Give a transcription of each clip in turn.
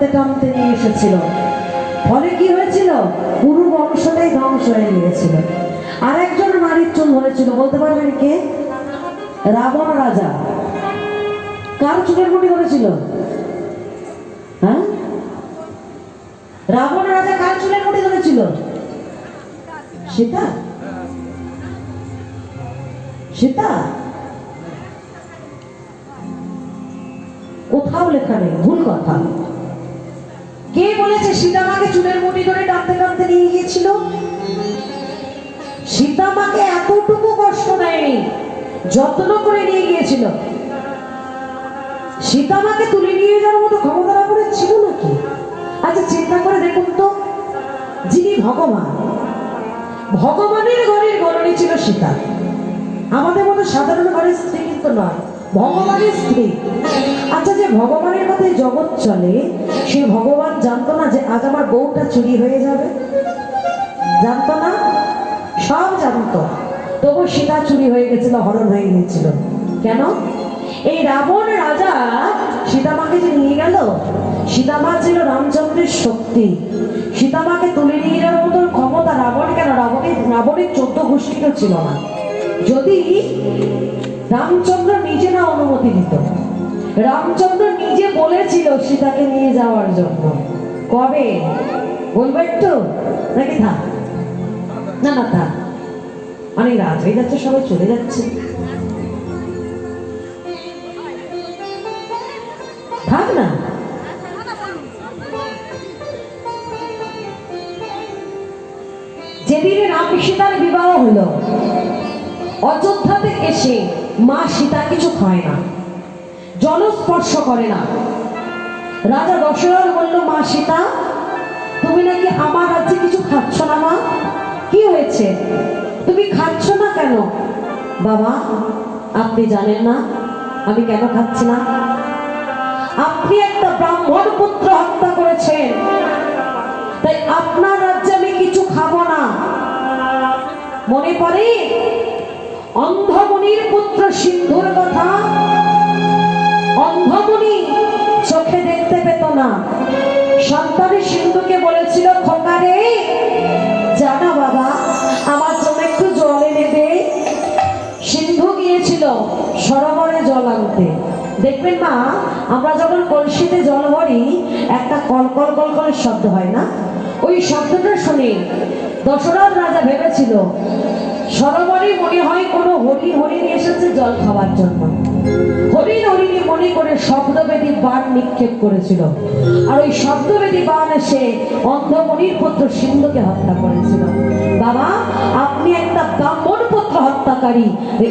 টানতে টানতে নিয়ে এসেছিল। ফলে কি হয়েছিল? পুরো বংশটাই ধ্বংস হয়ে গিয়েছিল। আরেকজন নারীর চুল ধরেছিল, বলতে পারবেন কে? রাবণ রাজা। কার চুলের মুঠি ধরেছিল? হ্যাঁ? রাবণ রাজা কার চুলের মুঠি ধরেছিল? সীতা? সীতা? কোথাও লেখা নেই, ভুল কথা। বলেছে সীতামাকে চুলের মুঠি ধরে টানতে টানতে নিয়ে গিয়েছিল। সীতামাকে এতটুকু কষ্ট দেয়নি, যত্ন করে নিয়ে গিয়েছিল। সীতামাকে তুলে নিয়ে যাওয়ার মতো ক্ষমতা রাবণের ছিল নাকি? আচ্ছা চিন্তা করে দেখুন তো, যিনি ভগবান, ভগবানের ঘরের গণনী ছিল সীতা। আমাদের মতো সাধারণ ঘরের স্ত্রী কিন্তু নয়। ভগবানের স্ত্রী। আচ্ছা যে ভগবানের কথায় জগৎ চলে, সে ভগবান জানতো না যে আজ আমার বউটা চুরি হয়ে যাবে? জানতো না? সব জানতো। তবু সীতা চুরি হয়ে গেছিল, হরণ হয়ে গিয়েছিল কেন? এই রাবণ রাজা সীতামাকে যে নিয়ে গেল, সীতামা ছিল রামচন্দ্রের শক্তি। সীতামাকে তুলে নিয়ে যাওয়ার মতো ক্ষমতা রাবণ, কেন? রাবণের রাবণের চোদ্দ গোষ্ঠীরও ছিল না। যদি রামচন্দ্র নিজে না অনুমতি দিত। রামচন্দ্র নিজে বলেছিল সীতাকে নিয়ে যাওয়ার জন্য। কবে? বলব একটু? নাকি থাক? না না, থাক। অনেক রাত হয়ে যাচ্ছে, সবাই চলে যাচ্ছে। থাক না। যেদিনে রাম সীতার বিবাহ হলো, অযোধ্যাতে এসে মা সীতা কিছু খায় না, জলস্পর্শ করে না। রাজা দশরথ বলল, মা সীতা, তুমি নাকি আমার রাজ্যে কিছু খাচ্ছ না, মা? কি হয়েছে? তুমি খাচ্ছ না কেন? বাবা, আপনি জানেন না, আমি কেন খাচ্ছি না? আপনি একটা ব্রাহ্মণ পুত্র হত্যা করেছেন, তাই আপনার রাজ্যে আমি কিছু খাব না। মনে পড়ে? সিন্ধুর কথা অন্ধমণি চোখে দেখতে পেত না। সন্তানের সিন্ধুকে বলেছিল, খোকারে, জানা বাবা, আমার জন্য একটু জল এনে দে। সিন্ধু গিয়েছিল সরোবরে জল আনতে। দেখবেন মা, আমরা যখন কলসিতে জল ভরি, একটা কল কল কল করে শব্দ হয় না? ওই শব্দটা শুনে দশরথ রাজা ভেবেছিল সরোবরে মনে হয় কোনো হরিণ হরিণ এসেছে জল খাওয়ার জন্য। হরিণ হরিণী মনে করে শব্দবেদী বাণ নিক্ষেপ করেছিল। আর ওই শব্দবেদী বাণ এসে অন্ধমণির পুত্র সিন্ধুকে হত্যা করেছিল। বাবা, আপনি একটা ব্রাহ্মণ পুত্র হত্যাকারী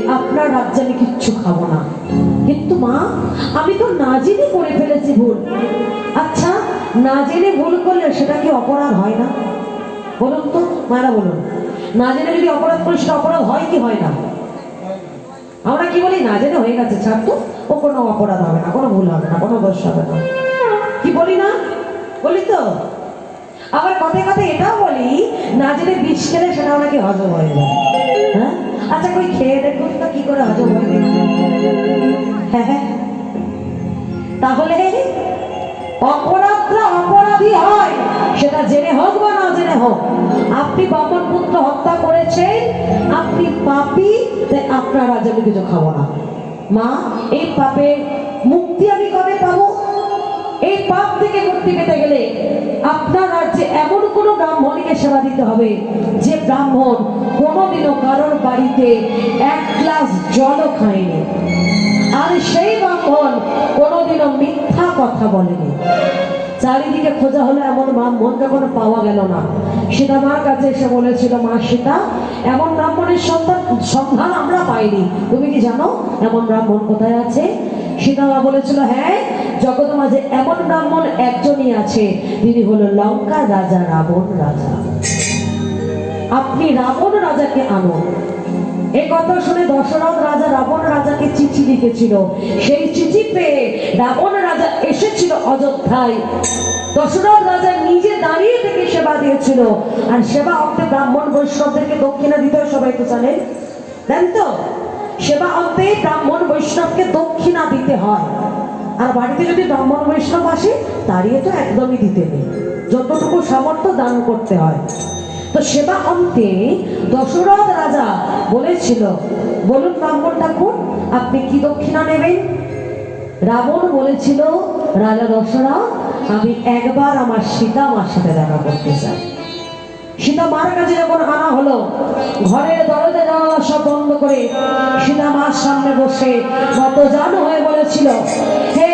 আপনার রাজ্যে আমি কিচ্ছু খাব না। কিন্তু মা, আমি তো না জেনে করে ফেলেছি ভুল। আচ্ছা না জেনে ভুল করলে সেটা কি অপরাধ হয় না? বলুন তো, মায়েরা বলুন। না জেনে যদি অপরাধ করি সেটা অপরাধ হয় কি হয় না? আমরা কি বলি? না জেনে হয়ে গেছে, ছাড় তো। ও কোনো অপরাধ হবে না, কোনো ভুল হবে না, কোনো দোষ হবে না। কি বলি না? বলি তো। আবার কথায় কথায় এটাও বলি, না জেনে বিষ খেলে সেটাও নাকি হজম হয়ে যায়। হ্যাঁ? আচ্ছা কই খেয়ে দেখুন তো কি করে হজম হয় হ্যাঁ হ্যাঁ। তাহলে অপরাধরা অপরাধী হয়, সেটা জেনে হোক বা না জেনে হোক। আপনি বামন আপনার আজ আমি কিছু খাব না। মা, এই পাপে মুক্তি আমি কবে পাবো? এই পাপ থেকে মুক্তি পেতে গেলে আপনার রাজ্যে এমন কোনো ব্রাহ্মণকে সেবা দিতে হবে, যে ব্রাহ্মণ কোনোদিনও কারোর বাড়িতে এক গ্লাস জলও খায়নি। আর সেই ব্রাহ্মণ কোনোদিনও মিথ্যা কথা বলেনি। চারিদিকে খোঁজা হলো এমন ব্রাহ্মণ যখন পাওয়া গেল না। সীতা মার কাছে এসে বলেছিল, মা সীতা, এমন ব্রাহ্মণের সন্তান সন্ধান পাইনি। তুমি কি জানো এমন ব্রাহ্মণ কোথায় আছে? সীতা মা বলেছিল হ্যাঁ জগৎ মাঝে এমন ব্রাহ্মণ একজনই আছে, তিনি হলো লঙ্কা রাজা, রাবণ রাজা। আপনি রাবণ রাজাকে আনুন। এই কথা শুনে দশরথ রাজা রাবণ রাজাকে চিঠি লিখেছিল। সেই চিঠি পেয়ে রাবণ রাজা এসেছিল অযোধ্যায়। দশরথ রাজা নিজে দাঁড়িয়ে থেকে সেবা দিয়েছিল। আর সেবা অন্তে ব্রাহ্মণ বৈষ্ণবদেরকে দক্ষিণা দিতে সবাই তো জানেন। জানেন তো, সেবা অন্তে ব্রাহ্মণ বৈষ্ণবকে দক্ষিণা দিতে হয়। আর বাড়িতে যদি ব্রাহ্মণ বৈষ্ণব আসে তাড়িয়ে তো একদমই দিতে নেই। যতটুকু সামর্থ্য দান করতে হয়। তো সেবা অন্তে দশরথ রাজা বলেছিল, বলুন ব্রাহ্মণ ঠাকুর, আপনি কি দক্ষিণা নেবেন? রাবণ বলেছিল, রাজা দশরথ, আমি একবার আমার সীতা মার সাথে দেখা করতে চাই। সীতা মার কাছে যখন আনা হলো, ঘরের দরজা জানালা করে সীতা মার সামনে বসে কত জান হয়ে বলেছিল হে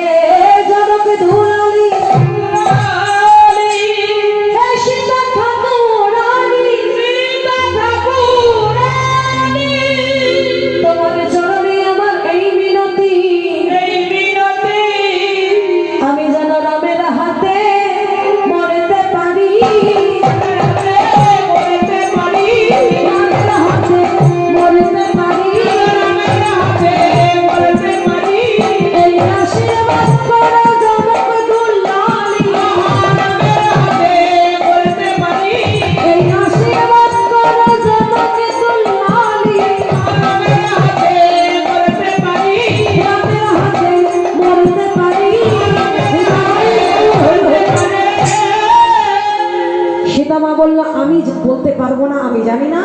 বলল আমি বলতে পারব না আমি জানি না।